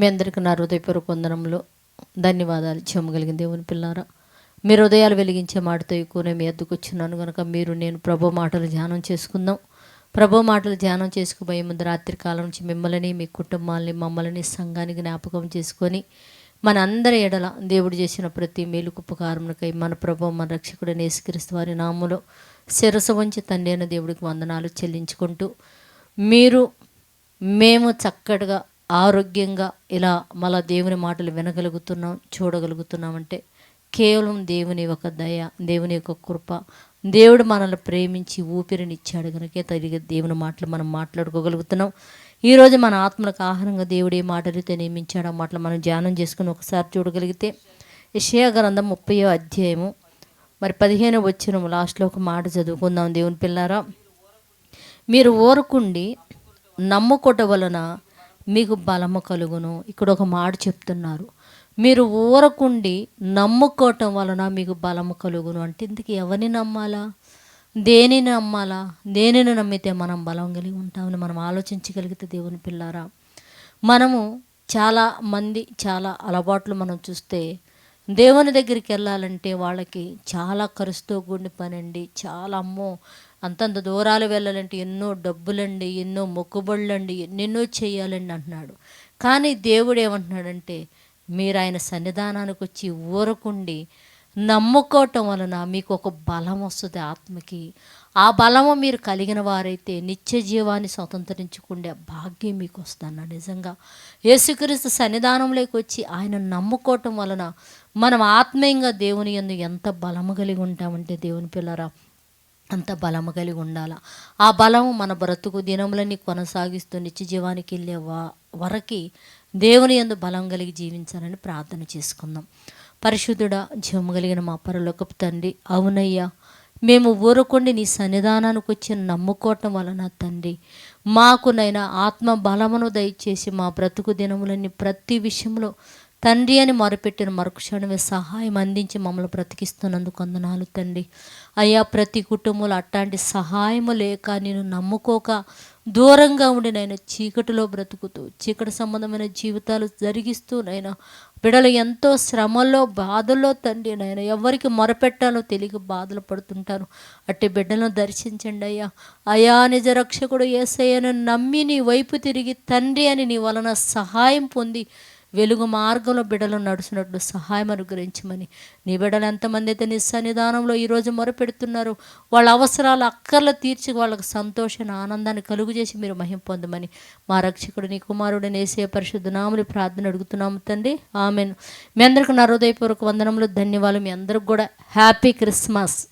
మీ అందరికీ నా హృదయపూర్వక వందనములు. ధన్యవాదాలు. చెమ్మగలిగిన దేవుని పిల్లారా మీరు హృదయాలు వెలిగించే మాటతో ఎక్కువనే మీ ఎద్దుకు వచ్చినాను కనుక మీరు నేను ప్రభు మాటలు ధ్యానం చేసుకుందాం. ప్రభు మాటలు ధ్యానం చేసుకుపోయే ముందు రాత్రి కాలం నుంచి మిమ్మల్ని మీ కుటుంబాలని మమ్మల్ని సంఘానికి జ్ఞాపకం చేసుకొని మన అందరి ఎడల దేవుడు చేసిన ప్రతి మేలు ఉపకారములకై మన ప్రభు మన రక్షకుడు నేసుక్రీస్తు వారి నామములో శిరస వంచి తండ్రి అయిన దేవుడికి వందనాలు చెల్లించుకుంటూ మీరు మేము చక్కటిగా ఆరోగ్యంగా ఇలా మళ్ళా దేవుని మాటలు వినగలుగుతున్నాం చూడగలుగుతున్నామంటే కేవలం దేవుని ఒక దయ దేవుని యొక్క కృప. దేవుడు మనల్ని ప్రేమించి ఊపిరినిచ్చాడు కనుక తిరిగి దేవుని మాటలు మనం మాట్లాడుకోగలుగుతున్నాం. ఈరోజు మన ఆత్మలకు ఆహారంగా దేవుడు ఏ మాటలతో నియమించాడు ఆ మాటలు మనం ధ్యానం చేసుకుని ఒకసారి చూడగలిగితే యెషయా గ్రంథం ముప్పయో అధ్యాయము మరి పదిహేను వచ్చిన లాస్ట్లో ఒక మాట చదువుకుందాం దేవుని పిల్లారా. మీరు ఓరకుండి నమ్ముకోట వలన మీకు బలము కలుగును. ఇక్కడ ఒక మాట చెప్తున్నారు. మీరు ఊరకుండి నమ్ముకోవటం వలన మీకు బలము కలుగును అంటే ఇందుకు ఎవరిని నమ్మాలా? దేనిని నమ్మాలా? దేనిని నమ్మితే మనం బలం కలిగి ఉంటామని మనం ఆలోచించగలిగితే దేవుని పిల్లారా? మనము చాలా మంది చాలా అలవాట్లు మనం చూస్తే దేవుని దగ్గరికి వెళ్ళాలంటే వాళ్ళకి చాలా ఖర్చుతో కూడిన పని అండి చాలా అమ్మో అంతంత దూరాలు వెళ్ళాలంటే ఎన్నో డబ్బులండి ఎన్నో మొక్కుబళ్ళండి ఎన్నెన్నో చేయాలండి అంటున్నాడు. కానీ దేవుడు ఏమంటున్నాడంటే మీరు ఆయన సన్నిధానానికి వచ్చి ఊరకుండి నమ్ముకోవటం వలన మీకు ఒక బలం వస్తుంది ఆత్మకి. ఆ బలము మీరు కలిగిన వారైతే నిత్య జీవాన్ని స్వతంత్రించుకుండే భాగ్యం మీకు వస్తుందన్న నిజంగా. యేసుక్రీస్తు సన్నిధానంలోకి వచ్చి ఆయన నమ్ముకోవటం వలన మనం ఆత్మీయంగా దేవుని యందు ఎంత బలము కలిగి ఉంటామంటే దేవుని పిల్లరా అంత బలము కలిగి ఉండాల? ఆ బలము మన బ్రతుకు దినములని కొనసాగిస్తూ నిత్య జీవానికి వెళ్ళే వా వరకి దేవుని యందు బలం కలిగి జీవించాలని ప్రార్థన చేసుకుందాం. పరిశుద్ధుడ జీవము కలిగిన మా పరలోకపు తండ్రి అవునయ్యా. మేము ఊరుకుండి నీ సన్నిధానానికి వచ్చి నమ్ముకోవటం వలన తండ్రి. మాకునైనా ఆత్మ బలమును దయచేసి మా బ్రతుకు దినములన్నీ ప్రతి విషయంలో తండ్రి అని మొరపెట్టిన మరుక్షణమే సహాయం అందించి మమ్మల్ని బ్రతికిస్తున్నందుకు వందనాలు తండ్రి. అయ్యా ప్రతి కుటుంబంలో అట్లాంటి సహాయము లేక నేను నమ్ముకోక దూరంగా ఉండి నేను చీకటిలో బ్రతుకుతూ చీకటి సంబంధమైన జీవితాలు జరిగిస్తూ నైనా బిడలు ఎంతో శ్రమల్లో బాధల్లో తండ్రి నాయన ఎవరికి మొరపెట్టాలో తెలియక బాధలు పడుతుంటాను అట్టి బిడ్డలను దర్శించండి అయ్యా. అయా నిజ రక్షకుడు ఏసయ్యను నమ్మి నీ వైపు తిరిగి తండ్రి అని నీ వలన సహాయం పొంది వెలుగు మార్గంలో బిడలు నడుచున్నట్లు సహాయం అనుగ్రహించమని. నీ బిడలు ఎంతమంది అయితే నీ సన్నిధానంలో ఈరోజు మొరపెడుతున్నారు వాళ్ళ అవసరాలు అక్కర్లు తీర్చి వాళ్ళకి సంతోషాన్ని ఆనందాన్ని కలుగు చేసి మీరు మహిం పొందమని. మా రక్షకుడు నీ కుమారుడు నేసే పరిశుద్ధ ప్రార్థన అడుగుతున్నాము తండ్రి. ఆమెను. మీ అందరికీ నా హృదయపూర్వక వందనములు ధన్యవాదాలు. మీ అందరికి కూడా హ్యాపీ క్రిస్మస్.